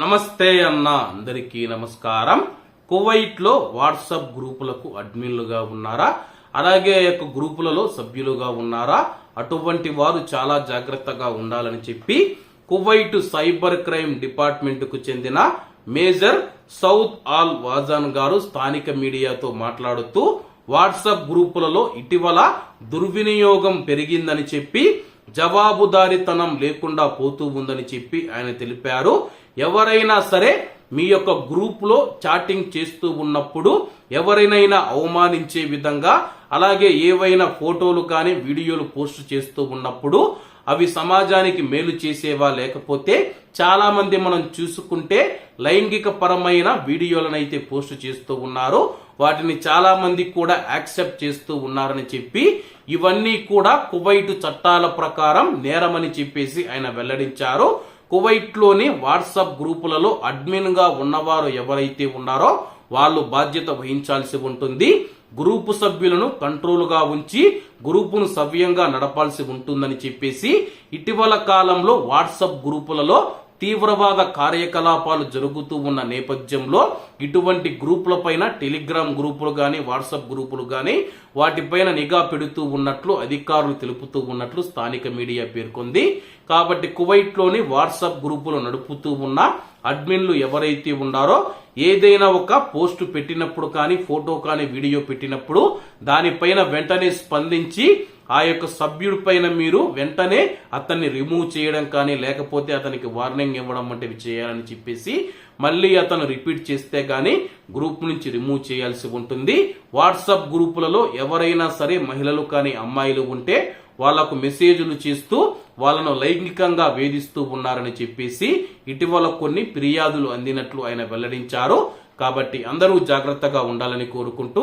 నమస్తే అన్న అందరికీ నమస్కారం. కువైట్లో వాట్సాప్ గ్రూపులకు అడ్మిన్లుగా ఉన్నారా? అలాగే యొక్క గ్రూపులలో సభ్యులుగా ఉన్నారా? అటువంటి వారు చాలా జాగ్రత్తగా ఉండాలని చెప్పి కువైట్ సైబర్ క్రైమ్ డిపార్ట్మెంట్కు చెందిన మేజర్ సౌత్ ఆల్ వాజాన్ గారు స్థానిక మీడియాతో మాట్లాడుతూ వాట్సాప్ గ్రూపులలో ఇటీవల దుర్వినియోగం పెరిగిందని చెప్పి జవాబుదారితనం లేకుండా పోతూ ఉందని చెప్పి ఆయన తెలిపారు. ఎవరైనా సరే మీ యొక్క గ్రూప్లో చాటింగ్ చేస్తూ ఉన్నప్పుడు ఎవరినైనా అవమానించే విధంగా అలాగే ఏవైనా ఫోటోలు కానీ వీడియోలు పోస్ట్ చేస్తూ ఉన్నప్పుడు అవి సమాజానికి మేలు చేసేవా లేకపోతే చాలా మంది మనం చూసుకుంటే లైంగిక పరమైన వీడియోలను అయితే పోస్ట్ చేస్తూ ఉన్నారు. వాటిని చాలా మంది కూడా యాక్సెప్ట్ చేస్తూ ఉన్నారని చెప్పి ఇవన్నీ కూడా కువైట్ చట్టాల ప్రకారం నేరమని చెప్పేసి ఆయన వెల్లడించారు. కువైట్లోని వాట్సాప్ గ్రూపులలో అడ్మిన్గా ఉన్నవారు ఎవరైతే ఉన్నారో వాళ్ళు బాధ్యత వహించాల్సి ఉంటుంది. గ్రూపు సభ్యులను కంట్రోల్గా ఉంచి గ్రూపును సవ్యంగా నడపాల్సి ఉంటుందని చెప్పేసి ఇటీవల కాలంలో వాట్సాప్ గ్రూపులలో తీవ్రవాద కార్యకలాపాలు జరుగుతూ ఉన్న నేపథ్యంలో ఇటువంటి గ్రూపుల పైన టెలిగ్రామ్ గ్రూపులు కానీ వాట్సాప్ గ్రూపులు కానీ వాటిపైన నిఘా పెడుతూ ఉన్నట్లు అధికారులు తెలుపుతూ ఉన్నట్లు స్థానిక మీడియా పేర్కొంది. కాబట్టి కువైట్లోని వాట్సాప్ గ్రూపులు నడుపుతూ ఉన్న అడ్మిన్లు ఎవరైతే ఉన్నారో ఏదైనా ఒక పోస్ట్ పెట్టినప్పుడు కానీ ఫోటో కానీ వీడియో పెట్టినప్పుడు దానిపైన వెంటనే స్పందించి ఆ యొక్క సభ్యుడి పైన మీరు వెంటనే అతన్ని రిమూవ్ చేయడం కానీ లేకపోతే అతనికి వార్నింగ్ ఇవ్వడం వంటివి చేయాలని చెప్పేసి మళ్ళీ అతను రిపీట్ చేస్తే కానీ గ్రూప్ నుంచి రిమూవ్ చేయాల్సి ఉంటుంది. వాట్సాప్ గ్రూపులలో ఎవరైనా సరే మహిళలు కానీ అమ్మాయిలు ఉంటే వాళ్ళకు మెసేజ్లు చేస్తూ వాళ్ళను లైంగికంగా వేధిస్తూ ఉన్నారని చెప్పేసి ఇటీవల కొన్ని ఫిర్యాదులు అందినట్లు ఆయన వెల్లడించారు. కాబట్టి అందరూ జాగ్రత్తగా ఉండాలని కోరుకుంటూ